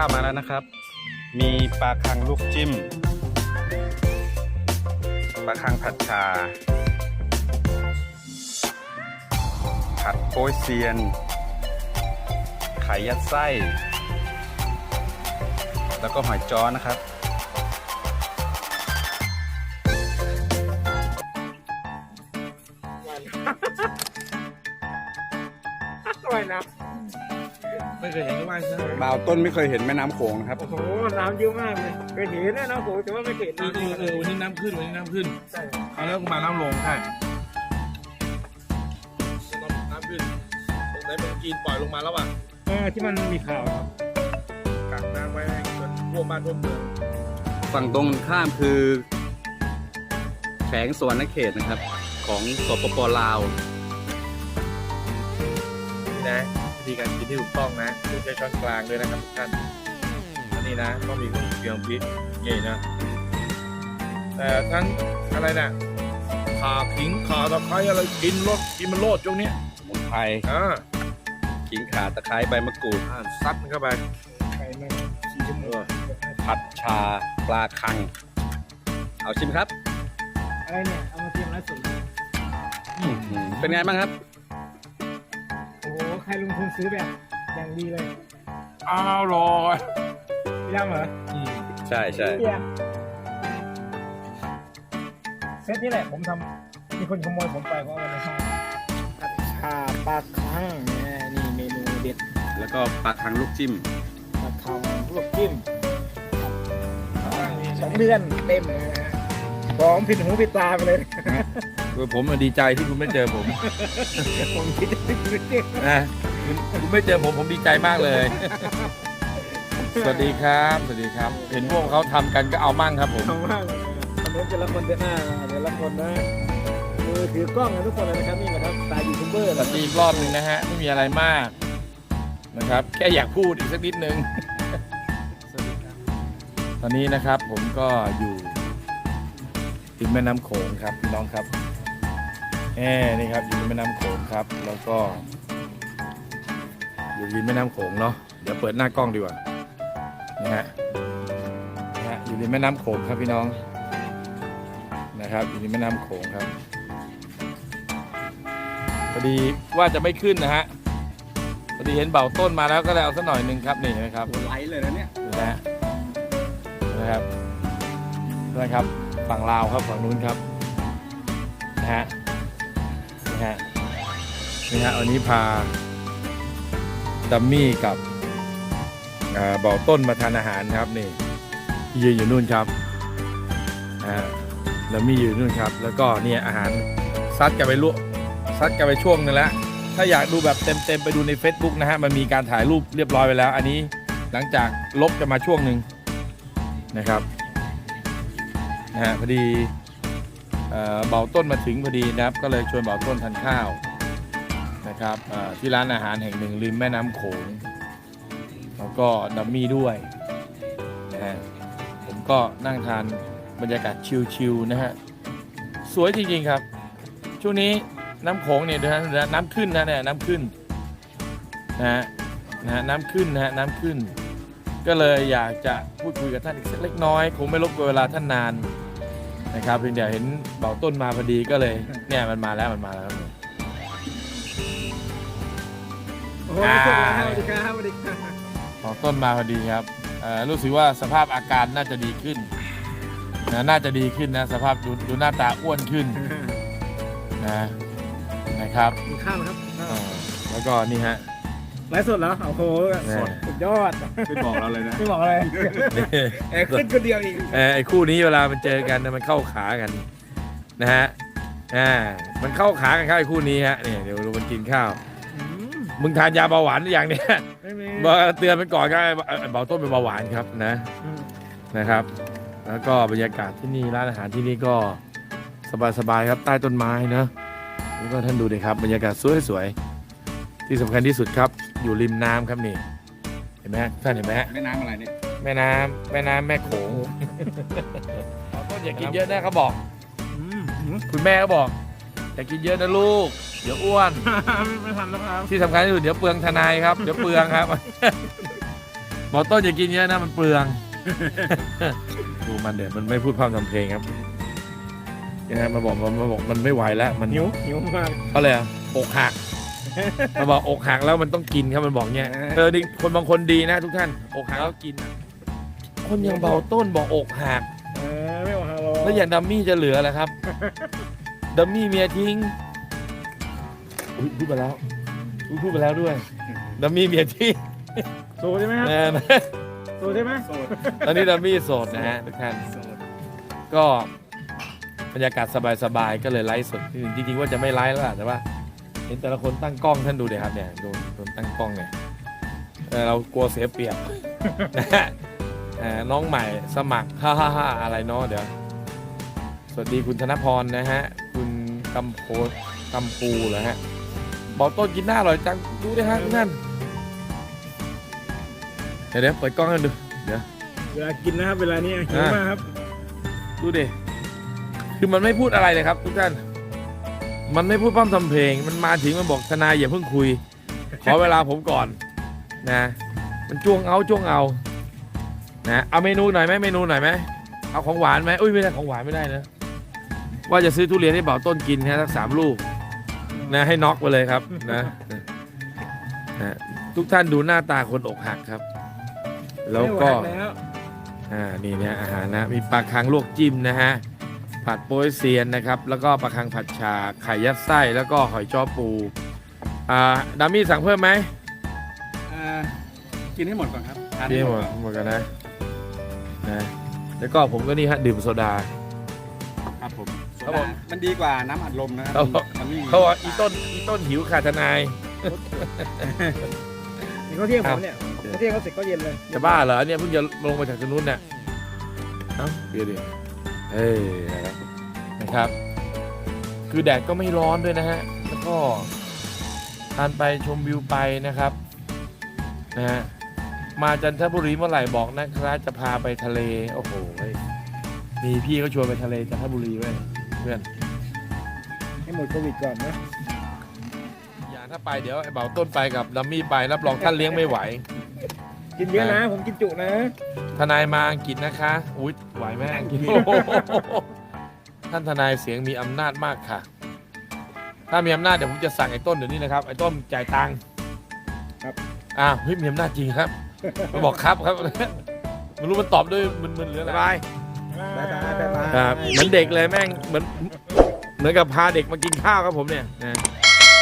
ข้าวมาแล้วนะครับ มีปลาคังลูกจิ้ม ปลาคังผัดชา ผัดโป๊ยเซียน ไข่ยัดไส้ แล้วก็หอยจ้อนะครับ ไม่เคยเห็นก็ว่ายนะบ่าวต้นไม่เคยเห็นแม่น้ำโขงนะครับำโอ้โหน้ำเยอะมากเลยเคยเห็นนะน้ำโขงแต่ว่าไม่เคยเห็นเออเออเออวันนี้น้ำขึ้นวันนี้น้ำขึ้นใช่เอาแล้วก็มาน้ำลงใช่น้ำขึ้นตรงไหนเป็นจีนปล่อยลงมาแล้วอะเออที่มันมีข่าวครับกักน้ำไว้ให้จนท่วมบ้านท่วมเมืองฝั่งตรงข้ามคือแขวงสวรรณเขตนะครับ ของสปปลาวนี่นะวิ ธีการกินที่ถูกต้องนะดูใช้ช้อนกลางด้วยนะครับทุกท่านอันนี้นะต้องมีเครื่องเคียงพริกนี่นะแต่ทั้งอะไรน่ะขาขิงขาตะไคร้อะไรกินรสกินมันโลดช่วงเนี้ยสมุนไพรอ่าขิงข่าตะไคร้ใบมะกรูดอ่าซัดมันเข้าไปไปมาสี่ชั่วโมเองอผัดชาปลาคัง เอาชิมครับอะไรเนี่ย เอามาเตรียมไว้สุดอื้อหือเป็นไงบ้างครับ โอ้โหใครลงทุนซื้อแบบอย่างดีเลยอร่อยพี่ดำเหรออืมใช่ใช่เฮียเซตนี้แหละผมทำมีคนขโมยผมไปเพราะว่าในห้องผัดชาปลาคังเนี่ยนี่เมนูเด็ดแล้วก็ปลาคังลูกจิ้มปลาคังลวกจิ้มสองเดือนเต็มเลยนะฮะพร้อมผิดหูผิดตาไปเลย คือผมอะดีใจที่คุณไม่เจอผมผมคิดจะผิดหูจริงนะคุณคุณไม่เจอผมผมดีใจมากเลย สวัสดีครับ สวัสดีครับ เห็นพวกเขาทำกันก็เอามั่งครับผม เอามากคอมเมนต์แต่ละคนเดินหน้าแต่ละคนนะมือถือกล้องกันทุกคนเลยนะครับนี่นะครับสไตล์ยูทูบเบอร์สวัสดีอีกรอบหนึ่งนะฮะ ไม่มีอะไรมากนะครับ แค่อยากพูดอีกสักนิดนึง ตอนนี้นะครับผมก็อยู่ริมแม่น้ำโขงครับพี่น้องครับ แอ่นี่ครับอยู่ริมแม่น้ำโขงครับ แล้วก็ อยู่ริมแม่น้ำโขงเนาะเดี๋ยวเปิดหน้ากล้องดีกว่านะฮะนะฮะอยู่ริมแม่น้ำโขงครับพี่น้องนะครับ อยู่ริมแม่น้ำโขงครับพอดีว่าจะไม่ขึ้นนะฮะพอดีเห็นเบาต้นมาแล้วก็เลยเอาสักหน่อยหนึ่งครับนี่นะครับไหลเลยนะเนี่ยดูนะฮะนะครับนะครับฝั่งลาวครับฝั่งนู้นครับนะฮะ นะฮะนี่ฮะวันนี้พาดัมมี่กับเอ่อต้นมาทานอาหารครับนี่ยืนอยู่นู่นครับดัมมี่อยู่นู่นครับ แล้วก็เนี่ยอาหารซัดกันไปลวกซัดกันไปช่วงนึงแล้วถ้าอยากดูแบบเต็มๆไปดูใน Facebook นะฮะมันมีการถ่ายรูปเรียบร้อยไปแล้ว อันนี้หลังจากลบจะมาช่วงหนึ่งนะครับนะฮะพอดี เบาต้นมาถึงพอดีนะครับ ก็เลยชวนเบาต้นทานข้าวนะครับที่ร้านอาหารแห่งหนึ่งริมแม่น้ำโขงแล้วก็ดัมมี่ด้วยนะฮะผมก็นั่งทานบรรยากาศชิลๆนะฮะสวยจริงๆครับ ช่วงนี้น้ำโขงเนี่ยนะน้ำขึ้นนะเนี่ยน้ำขึ้นนะฮะนะน้ำขึ้นนะฮะน้ำขึ้น ก็เลยอยากจะพูดคุยกับท่านอีกสักเล็กน้อย คงไม่รบกวนเวลาท่านนาน นะครับเพียงแต่เห็นเบาต้นมาพอดีก็เลยเนี่ยมันมาแล้วมันมาแล้วครับโอ้โหสวัสดีครับสวัสดีครับเบาต้นมาพอดีครับเอ่อรู้สึกว่าสภาพอาการน่าจะดีขึ้นนะน่าจะดีขึ้นนะสภาพดูดูหน้าตาอ้วนขึ้นนะนะครับมีข้าวนะครับเอ่อแล้วก็นี่ฮะไลฟ์สดเหรอโอ้โหแน่สดสุด ยอดไม่บอกเราเลยนะไม่บอกอะไรนี่แอบขึ้นคนเดียวอีกเอ่อไอ้คู่นี้เวลามันเจอกันนะมันเข้าขากันนะฮะอ่ามันเข้าขากันครับไอ้คู่นี้ฮะเนี่ยเดี๋ยวดูมันกินข้าวอืมมึงทานยาเบาหวานหรือยังเนี่ยไม่มีบอกเตือนไปก่อนครับไอ้ไอ้เบาต้นเป็นเบาหวานครับนะอืมนะครับ แล้วก็บรรยากาศที่นี่ร้านอาหารที่นี่ก็สบายๆครับใต้ต้นไม้นะแล้วก็ท่านดูดิครับบรรยากาศสวยๆที่สำคัญที่สุดครับอยู่ริมน้ำครับนี่เห็นไหมฮะท่านเห็นไหมฮะแม่น้ำอะไรเนี่ยแม่น้ำแม่น้ำแม่โขงเบาต้นอย่ากินเยอะนะเขาบอกอืมอืมคุณแม่ก็บอกอย่ากินเยอะนะลูก เดี๋ยวอ้วน ไม่ทันแล้วครับที่สำคัญที่สุดเดี๋ยวเปลืองทนายครับ เดี๋ยวเปลืองครับบอกต้นอย่ากินเยอะนะ มันเปลือง ดูมันเดี๋ยวมันไม่พูดพร่ำทำเพลงครับยังไงมันบอกมันมันบอกมันไม่ไหวแล้วมันหิวหิวมากเขาเลยอกหัก มันบอกอกหักแล้วมันต้องกินครับมันบอกเนี้ยเออเออดิคนบางคนดีนะทุกท่านอกหักแล้วกินนะคนอย่างเบาต้นบอกอกหักเออไม่ว่าฮาโลแล้วอย่างดัมมี่จะเหลืออะไรครับดัมมี่เมียทิ้งอุ๊ยพูดไปแล้วอุ๊ยพูดไปแล้วด้วยดัมมี่เมียทิ้งโซใช่ไหมครับแน่นะโซใช่ไหมตอนนี้ดัมมี่โสดนะฮะทุกท่านก็บรรยากาศสบายๆ ก็เลยไลฟ์สดจริงๆว่าจะไม่ไลฟ์แล้วล่ะแต่ว่า เห็นแต่ละคนตั้งกล้องท่านดูเดี๋ยวครับเนี่ยโดนโดนตั้งกล้องเนี่ยเออเรากลัวเสียเปรียบนะฮะเอ่อน้องใหม่สมัครฮ่าฮ่าฮ่าอะไรเนาะเดี๋ยว สวัสดีคุณธนพรนะฮะ คุณกำโพกำปูเหรอฮะบอกต้นกินหน้าอร่อยจังดูดิฮะทุกท่านเดี๋ยวเดี๋ยวเปิดกล้องให้ดูเดี๋ยวเวลากินนะครับ เวลานี้หิวมากครับ ดูดิคือมันไม่พูดอะไรเลยครับทุกท่าน มันไม่พูดพร่ำทำเพลง มันมาถึงมันบอกทนายอย่าเพิ่งคุย ขอเวลาผมก่อนนะ มันจ้วงเอาจ้วงเอา นะเอาเมนูหน่อยไหมเมนูหน่อยไหมเอาของหวานไหมอุ้ยไม่ได้ของหวานไม่ได้นะว่าจะซื้อทุเรียนให้เบาต้นกินนะสักสามลูกนะให้น็อกไปเลยครับนะนะทุกท่านดูหน้าตาคนอกหักครับ แล้วก็ไม่ไหแล้วอ่านี่นะอาหารนะมีปลาคังลวกจิ้มนะฮะ ผัดโป๊ยเซียนนะครับ แล้วก็ปลาคังผัดชา ไข่ยัดไส้ แล้วก็หอยจ้อปู อ่าดามี่สั่งเพิ่มไหมอ่ากินให้หมดก่อนครับทานนี่ให้หหมมดดหมดกันนะ นะ แล้วก็ผมก็นี่ฮะดื่มโซดา ครับผมครับผม มันดีกว่าน้ำอัดลมนะครัเขาบอกมันไม่มีเขาบอกอีต้นอีต้นหิวขาดทนาย นี่เขาเที่ยงผมเนี่ยเขาเที่ยงเขาเสร็จก็เย็นเลยจะบ้าเหรอเนี่ยเพิ่งจะลงมาจากถนนเนี่ยเอ้าเดี๋ยวดิ เอ้ยนะครับ คือแดดก็ไม่ร้อนด้วยนะฮะ แล้วก็ทานไปชมวิวไปนะครับนะฮะมาจันทบุรีเมื่อไหร่บอกนะครับจะพาไปทะเล โอ้โหเว้ยมีพี่เขาชวนไปทะเลจันทบุรีเว้ยเพื่อนให้หมดโควิดก่อนนะอย่าถ้าไปเดี๋ยวไอ้เบาต้นไปกับดัมมี่ไปรับรองท่านเลี้ยงไม่ไหว กินเยอะนะ ผมกินจุนะทนายมาอังกฤษนะคะ อุ๊ยไหวไหมอังกฤษโอ้โหท่านทนายเสียงมีอำนาจมากค่ะ ถ้ามีอำนาจเดี๋ยวผมจะสั่งไอ้ต้นเดี๋ยวนี้นะครับ ไอ้ต้นจ่ายตังค์ครับ อ้าวเฮ้ยมีอำนาจจริงครับมันบอกครับครับไม่รู้มันตอบด้วยมันมันหรืออะไรบายบายบายบายครับเหมือนเด็กเลยแม่งเหมือนเหมือนกับพาเด็กมากินข้าวครับผมเนี่ยนะ